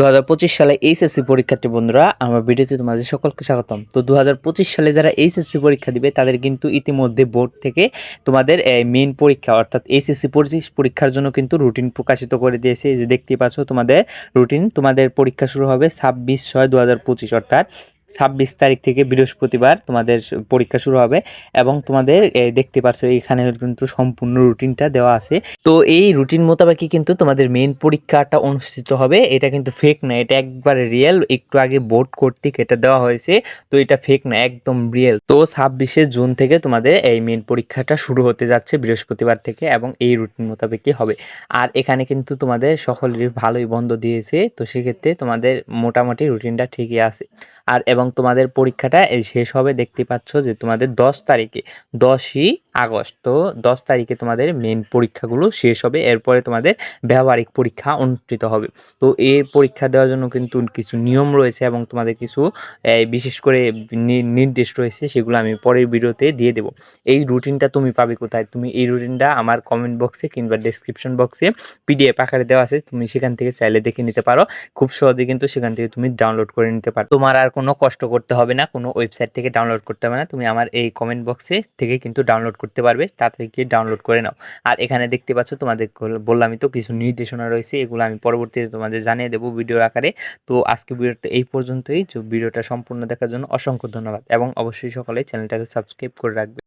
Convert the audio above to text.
দু হাজার পঁচিশ সালে এইচএসসি পরীক্ষার্থী বন্ধুরা, আমার ভিডিওতে তোমাদের সকলকে স্বাগতম। তো দু হাজার পঁচিশ সালে যারা এইচএসসি পরীক্ষা দিবে, তাদের কিন্তু ইতিমধ্যে বোর্ড থেকে তোমাদের মেন পরীক্ষা, অর্থাৎ এইচএসসি পরীক্ষার জন্য কিন্তু রুটিন প্রকাশিত করে দিয়েছে। যে দেখতে পাচ্ছ তোমাদের রুটিন তোমাদের পরীক্ষা শুরু হবে ছাব্বিশ ছয় দু অর্থাৎ ছাব্বিশ তারিখ থেকে বৃহস্পতিবার তোমাদের পরীক্ষা শুরু হবে এবং তোমাদের দেখতে পাচ্ছ এখানে কিন্তু সম্পূর্ণ রুটিনটা দেওয়া আছে। তো এই রুটিন মোতাবেকই কিন্তু তোমাদের মেন পরীক্ষাটা অনুষ্ঠিত হবে। এটা কিন্তু ফেক না, এটা একবারে রিয়েল একটু আগে বোর্ড কর্তৃক এটা দেওয়া হয়েছে, তো এটা ফেক না, একদম রিয়েল তো ছাব্বিশে জুন থেকে তোমাদের এই মেন পরীক্ষাটা শুরু হতে যাচ্ছে বৃহস্পতিবার থেকে এবং এই রুটিন মোতাবেকই হবে। আর এখানে কিন্তু তোমাদের সকলেরই ভালোই বন্ধ দিয়েছে, তো সেক্ষেত্রে তোমাদের মোটামুটি রুটিনটা ঠিকই আছে। আর এবং তোমাদের পরীক্ষাটা শেষ হবে, দেখতে পাচ্ছ যে তোমাদের দশ তারিখে, দশই আগস্ট। তো দশ তারিখে তোমাদের মেন পরীক্ষাগুলো শেষ হবে, এরপরে তোমাদের ব্যবহারিক পরীক্ষা অনুষ্ঠিত হবে। তো এই পরীক্ষা দেওয়ার জন্য কিন্তু কিছু নিয়ম রয়েছে এবং তোমাদের কিছু বিশেষ করে নির্দেশ রয়েছে, সেগুলো আমি পরের ভিডিওতে দিয়ে দেবো। এই রুটিনটা তুমি পাবে কোথায়? তুমি এই রুটিনটা আমার কমেন্ট বক্সে কিংবা ডেসক্রিপশন বক্সে পিডিএফ আকারে দেওয়া আছে, তুমি সেখান থেকে চাইলে দেখে নিতে পারো। খুব সহজে কিন্তু সেখান থেকে তুমি ডাউনলোড করে নিতে পারো। তোমার আর কোনো করতে হবে না, কোনো ওয়েবসাইট থেকে ডাউনলোড করতে হবে না। তুমি আমার এই কমেন্ট বক্সে থেকে কিন্তু ডাউনলোড করতে পারবে, তাড়াতাড়ি গিয়ে ডাউনলোড করে নাও। আর এখানে দেখতে পাচ্ছ তোমাদের বললামই তো কিছু নির্দেশনা রয়েছে, এগুলো আমি পরবর্তীতে তোমাদের জানিয়ে দেবো ভিডিওর আকারে। তো আজকে ভিডিওটা এই পর্যন্তই ভিডিওটা সম্পূর্ণ দেখার জন্য অসংখ্য ধন্যবাদ এবং অবশ্যই সকলে চ্যানেলটাকে সাবস্ক্রাইব করে রাখবে।